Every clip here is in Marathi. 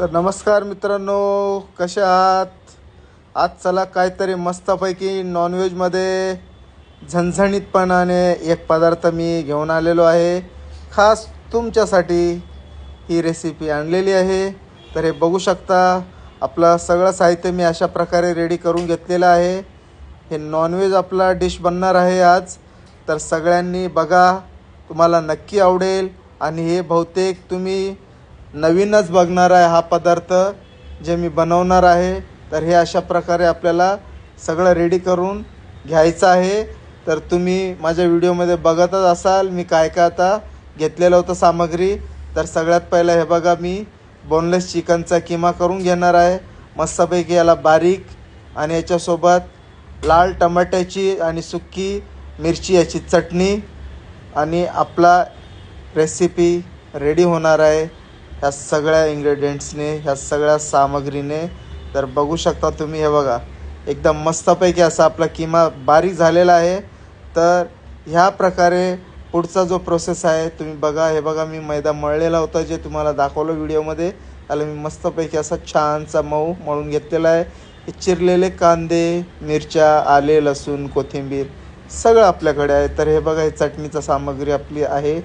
तर नमस्कार मित्रांनो कशा आहात? आज चला काहीतरी मस्तपैकी नॉनव्हेजमध्ये झणझणीतपणाने एक पदार्थ मी घेऊन आलेलो आहे. खास तुमच्यासाठी ही रेसिपी आणलेली आहे. तर हे बघू शकता आपलं सगळं साहित्य मी अशा प्रकारे रेडी करून घेतलेलं आहे. हे नॉनव्हेज आपला डिश बनणार आहे आज. तर सगळ्यांनी बघा तुम्हाला नक्की आवडेल. आणि हे बहुतेक तुम्ही नवीनच बघणार आहे हा पदार्थ जे मी बनवणार आहे. तर हे अशा प्रकारे आपल्याला सगळं रेडी करून घ्यायचं आहे. तर तुम्ही माझ्या व्हिडिओमध्ये बघतच असाल मी काय काय आता घेतलेलं होतं सामग्री. तर सगळ्यात पहिलं हे बघा मी बोनलेस चिकनचा किमा करून घेणार आहे. मस्तपैकी याला बारीक आणि याच्यासोबत लाल टमाट्याची आणि सुक्की मिरची याची चटणी आणि आपला रेसिपी रेडी होणार आहे. ह्या सगळ्या इन्ग्रेडियंट्सने ह्या सगळ्या सामग्रीने. तर बघू शकता तुम्ही हे बघा. एकदम मस्तपैकी असा आपला किमा बारीक झालेला आहे. तर ह्या प्रकारे पुढचा जो प्रोसेस आहे तुम्ही बघा. हे बघा मी मैदा मळलेला होता जे तुम्हाला दाखवलं व्हिडिओमध्ये. त्याला मी मस्तपैकी असा छानसा मऊ मळून घेतलेला आहे. चिरलेले कांदे मिरच्या आले लसूण कोथिंबीर सगळं आपल्याकडे आहे. तर हे बघा हे चटणीचं सामग्री आपली आहे.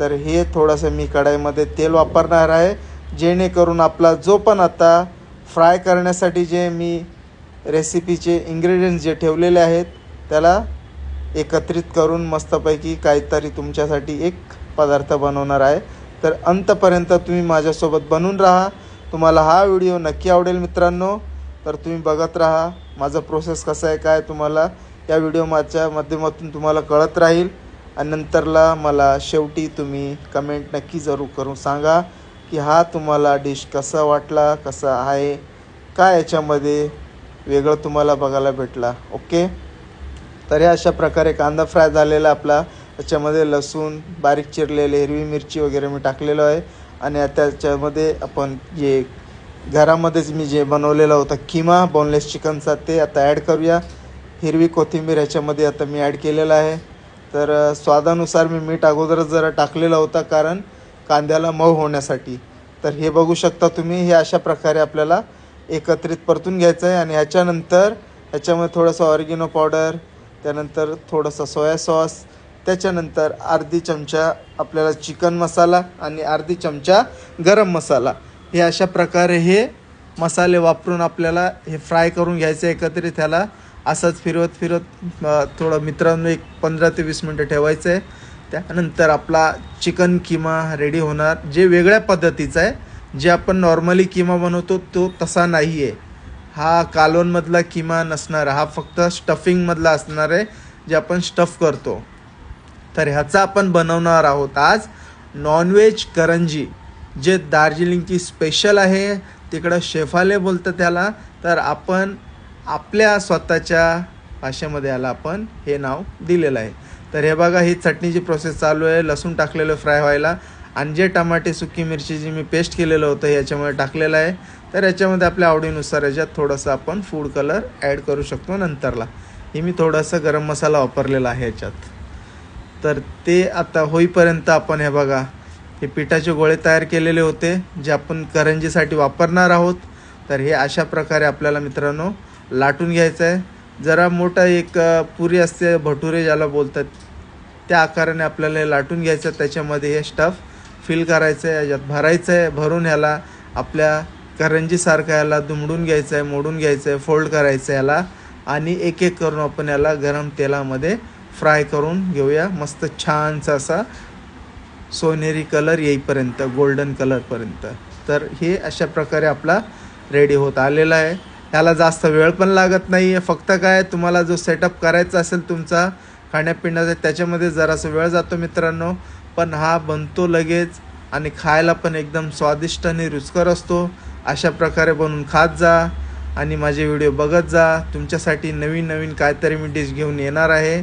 तर हे थोडंसं मी कढाईमध्ये तेल वापरणार आहे जेणेकरून आपला जो पण आता फ्राय करण्यासाठी जे मी रेसिपीचे इंग्रेडियंट्स जे ठेवलेले आहेत त्याला एकत्रित करून मस्तपैकी काहीतरी तुमच्यासाठी एक पदार्थ बनवणार आहे. तर अंतपर्यंत तुम्ही माझ्यासोबत बनून राहा. तुम्हाला हा व्हिडिओ नक्की आवडेल मित्रांनो. तर तुम्ही बघत राहा माझं प्रोसेस कसं आहे काय तुम्हाला या व्हिडिओ माझ्या माध्यमातून तुम्हाला कळत राहील. आणि नंतरला मला शेवटी तुम्ही कमेंट नक्की जरूर करून सांगा की हा तुम्हाला डिश कसा वाटला कसा आहे काय याच्यामध्ये वेगळं तुम्हाला बघायला भेटला ओके तर हे अशा प्रकारे कांदा फ्राय झालेला आपला. त्याच्यामध्ये लसूण बारीक चिरलेले हिरवी मिरची वगैरे मी टाकलेलो आहे. आणि त्याच्यामध्ये आपण जे घरामध्येच मी जे बनवलेलं होतं किमा बोनलेस चिकनचा ते आता ॲड करूया. हिरवी कोथिंबीर ह्याच्यामध्ये आता मी ॲड केलेलं आहे. तर स्वादानुसार मी मीठ अगोदरच जरा टाकलेला होता कारण कांद्याला मऊ होण्यासाठी. तर हे बघू शकता तुम्ही हे अशा प्रकारे आपल्याला एकत्रित परतून घ्यायचं आहे आणि ह्याच्यानंतर ह्याच्यामध्ये थोडंसं ऑरिगिनो पावडर त्यानंतर थोडंसं सोया सॉस त्याच्यानंतर अर्धी चमचा आपल्याला चिकन मसाला आणि अर्धी चमचा गरम मसाला. हे अशा प्रकारे हे मसाले वापरून आपल्याला हे फ्राय करून घ्यायचं एकत्रित ह्याला. असंच फिरवत फिरवत थोडं मित्रांनो एक पंधरा ते वीस मिनटं ठेवायचं. आहे त्यानंतर आपला चिकन किमा रेडी होणार. जे वेगळ्या पद्धतीचा आहे. जे आपण नॉर्मली किमा बनवतो तो तसा नाही आहे हा कालवनमधला किमा नसणार. हा फक्त स्टफिंगमधला असणार आहे जे आपण स्टफ करतो. तर ह्याचा आपण बनवणार आहोत आज नॉनव्हेज करंजी. जे दार्जिलिंगची स्पेशल आहे तिकडं शेफाले बोलतं त्याला. तर आपण आपल्या स्वतःच्या भाषेमध्ये याला आपण हे नाव दिलेलं आहे. तर हे बघा ही चटणीची प्रोसेस चालू आहे. लसूण टाकलेलं फ्राय व्हायला आणि जे टमाटे सुकी मिरची जी मी पेस्ट केलेलं होतं याच्यामध्ये टाकलेलं आहे. तर याच्यामध्ये आपल्या आवडीनुसार याच्यात थोडंसं आपण फूड कलर ॲड करू शकतो नंतरला. हे मी थोडासा गरम मसाला वापरलेला आहे याच्यात. तर ते आता होईपर्यंत आपण हे बघा हे पिठाचे गोळे तयार केलेले होते जे आपण करंजीसाठी वापरणार आहोत. तर हे अशा प्रकारे आपल्याला मित्रांनो लाटून घ्यायचं आहे जरा मोठा एक पुरी असते भटुरे ज्याला बोलतात त्या आकाराने आपल्याला हे लाटून घ्यायचं. त्याच्यामध्ये हे स्टफ फिल करायचं आहे याच्यात भरायचं आहे भरून ह्याला आपल्या करंजीसारखं याला दुमडून घ्यायचं आहे मोडून घ्यायचं आहे फोल्ड करायचं आहे याला आणि एक एक करून आपण याला गरम तेलामध्ये फ्राय करून घेऊया. मस्त छानसा असा सोनेरी कलर येईपर्यंत गोल्डन कलरपर्यंत तर हे अशा प्रकारे आपला रेडी होत आलेला आहे. ह्याला जास्त वेळ पण लागत नाही आहे फक्त काय तुम्हाला जो सेटअप करायचा असेल तुमचा खाण्यापिण्याचा त्याच्यामध्ये जरासा वेळ जातो मित्रांनो. पण हा बनतो लगेच आणि खायला पण एकदम स्वादिष्ट आणि रुचकर असतो. अशा प्रकारे बनवून खात जा आणि माझे व्हिडिओ बघत जा. तुमच्यासाठी नवीन नवीन काहीतरी मी डिश घेऊन येणार आहे.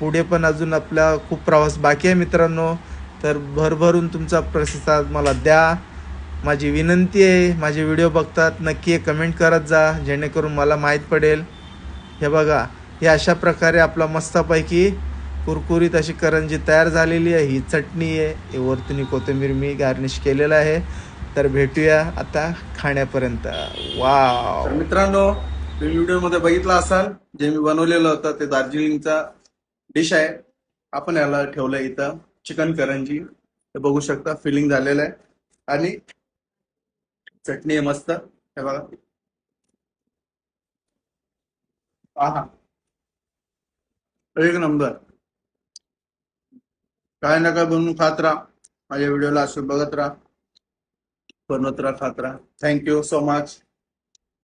पुढे पण अजून आपला खूप प्रवास बाकी आहे मित्रांनो. तर भरभरून तुमचा प्रतिसाद मला द्या. माझी विनंती आहे माझे व्हिडिओ बघतात नक्की कमेंट करत जा जेणेकरून मला माहीत पडेल. हे बघा हे अशा प्रकारे आपला मस्तपैकी कुरकुरीत अशी करंजी तयार झालेली आहे. ही चटणी आहे हे कोथिंबीर मी गार्निश केलेलं आहे. तर भेटूया आता खाण्यापर्यंत. वाव मित्रांनो तुम्ही व्हिडिओमध्ये बघितलं असाल जे मी बनवलेलं होतं ते दार्जिलिंगचा डिश आहे. आपण याला ठेवलं इथं चिकन करंजी. हे बघू शकता फिलिंग झालेलं आहे. आणि चटणी आहे मस्त. हे बघा. आहा. एक नंबर. काय ना काय बनवून खात राहा. माझ्या व्हिडिओला असं बघत राहा. बनवत राहा खात राहा. Thank you so much